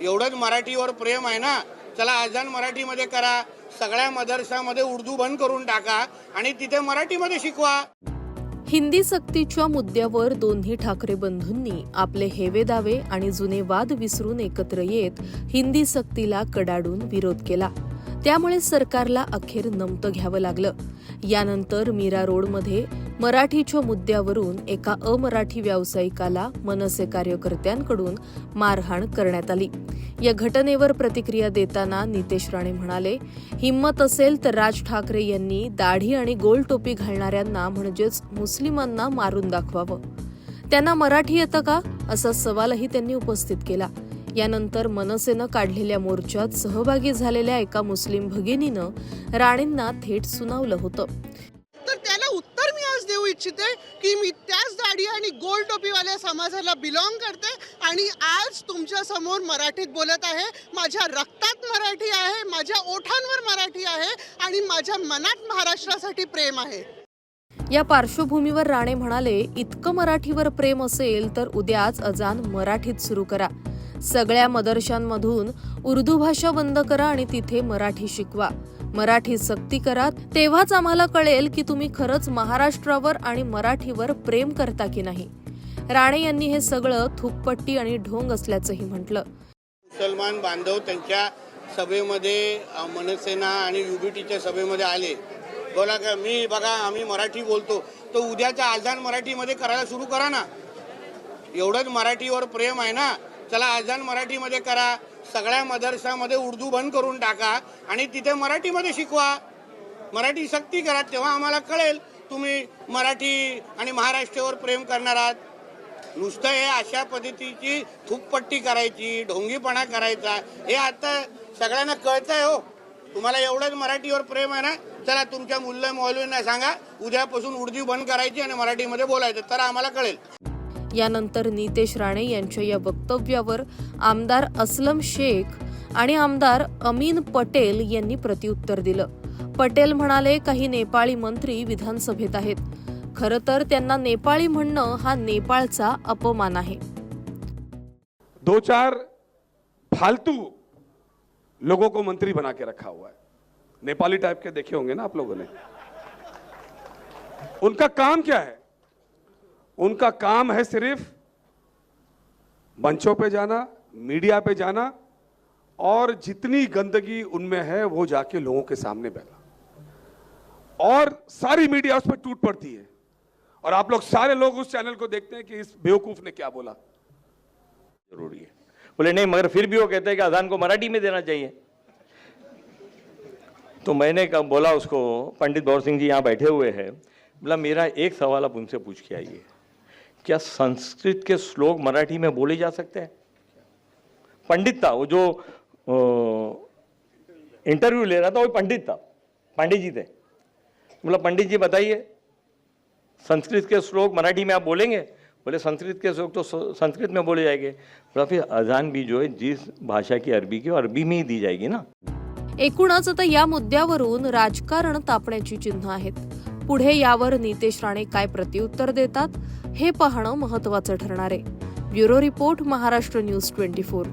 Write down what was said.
एवढंच मराठीवर प्रेम आहे ना चला अजान मराठीमध्ये करा सगळ्या मदरसामध्ये उर्दू बंद करून टाका आणि तिथे मराठीमध्ये शिकवा. हिंदी सक्तीच्या मुद्द्यावर दोन्ही ठाकरे बंधूंनी आपले हेवे दावे आणि जुने वाद विसरून एकत्र येत हिंदी सक्तीला कडाडून विरोध केला. त्यामुळे सरकारला अखेर नमतं घ्यावं लागलं. यानंतर मीरा रोडमध्ये मराठीच्या मुद्द्यावरून एका अमराठी व्यावसायिकाला मनसे कार्यकर्त्यांकडून मारहाण करण्यात आली. या घटनेवर प्रतिक्रिया देताना नितेश राणे म्हणाले हिंमत असेल तर राज ठाकरे यांनी दाढी आणि गोल टोपी घालणाऱ्यांना म्हणजेच मुस्लिमांना मारून दाखवावं. त्यांना मराठी येतं का? असा सवालही त्यांनी उपस्थित केला. यानंतर मनसेनं काढलेल्या मोर्चात सहभागी झालेल्या एका मुस्लिम भगिनीनं राणेंना थेट सुनावलं होतं. तर त्याला उत्तर मी आज देऊ इच्छिते की मी त्याच दाढी आणि गोल टोपीवाल्या समाजाला बिलॉंग करते आणि आज तुमच्यासमोर मराठीत बोलत आहे. माझ्या रक्तात मराठी आहे माझ्या ओठांवर मराठी आहे आणि माझ्या मनात महाराष्ट्रासाठी प्रेम आहे. या पार्श्वभूमीवर राणे म्हणाले इतकं मराठीवर प्रेम असेल तर उद्याच अजान मराठीत सुरू करा. सगळ्या मदरशांमधून उर्दू भाषा बंद करा आणि तिथे मराठी शिकवा. मराठी सक्ती करा. तेव्हाच आम्हाला कळेल की तुम्ही खरंच महाराष्ट्रावर आणि मराठीवर प्रेम करता की नाही. राणे यांनी हे सगळं थुकपट्टी आणि ढोंग असल्याचंही म्हटलं. मुसलमान बांधव त्यांच्या सभेमध्ये मनसेना आणि युबीटीच्या सभेमध्ये आले. बोला का मी बघा आम्ही मराठी बोलतो. तर उद्याचा आजान मराठीमध्ये करायला सुरू करा ना. एवढंच मराठीवर प्रेम आहे ना. चला आजान मराठीमध्ये करा सगळ्या मदरसामध्ये उर्दू बंद करून टाका आणि तिथे मराठीमध्ये शिकवा. मराठी सक्ती करा तेव्हा आम्हाला कळेल तुम्ही मराठी आणि महाराष्ट्रावर प्रेम करणार आहात. नुसतं हे अशा पद्धतीची थुकपट्टी करायची ढोंगीपणा करायचा हे आता सगळ्यांना कळतंय हो. तुम्हाला एवढंच मराठीवर प्रेम आहे ना चला तुमच्या मुलं मौलवींना सांगा उद्यापासून उर्दू बंद करायची आणि मराठीमध्ये बोलायचं तर आम्हाला कळेल. यानंतर नितेश राणे यांच्या या वक्तव्यावर आमदार असलम शेख आणि आमदार अमीन पटेल यांनी प्रत्युत्तर दिलं. पटेल म्हणाले काही नेपाळी मंत्री विधानसभेत आहेत. खरं तर त्यांना नेपाळी म्हणणं हा नेपाळचा अपमान आहे. दो चार फालतू लोगों को मंत्री बना के रखा हुआ है। नेपाली टाइप के देखे होंगे ना आप लोगों ने। उनका काम क्या है? उनका काम है सिर्फ़ मंचों पे जाना, मीडिया पे जाना, और जितनी गंदगी उनमें है, वो जाके लोगों के सामने बैठा और सारी मीडिया उस पर टूट पड़ती है। और आप लोग सारे लोग उस चैनल को देखते हैं कि इस बेवकूफ़ ने क्या बोला। ज़रूरी है। बोले, नहीं, मगर फिर भी वो कहते हैं कि अजान को मराठी में देना चाहिए। तो मैंने कहा, बोला उसको, पंडित भौर सिंह जी यहाँ बैठे हुए हैं। बोला, मेरा एक सवाल आप उनसे पूछ के आइए। क्या संस्कृत के श्लोक मराठी में बोले जा सकते हैं? पंडित था, वो जो इंटरव्यू ले रहा था, वो पंडित था पंडित जी थे। बोला पंडित जी, बताइए, संस्कृत के श्लोक मराठी में आप बोलेंगे? बोले, संस्कृत के श्लोक तो संस्कृत में बोले जाएँगे। बोला, फिर अजान भी जो है, जिस भाषा की अरबी की अरबी में ही दी जाएगी ना? एकूणच आता या मुद्द्यावरून राजकारण तापण्याची चिन्ह आहेत. पुढे यावर नितेश राणे काय प्रत्युत्तर देतात? हे पाहणं महत्वाचं ठरणार आहे. Bureau report Maharashtra news twenty four.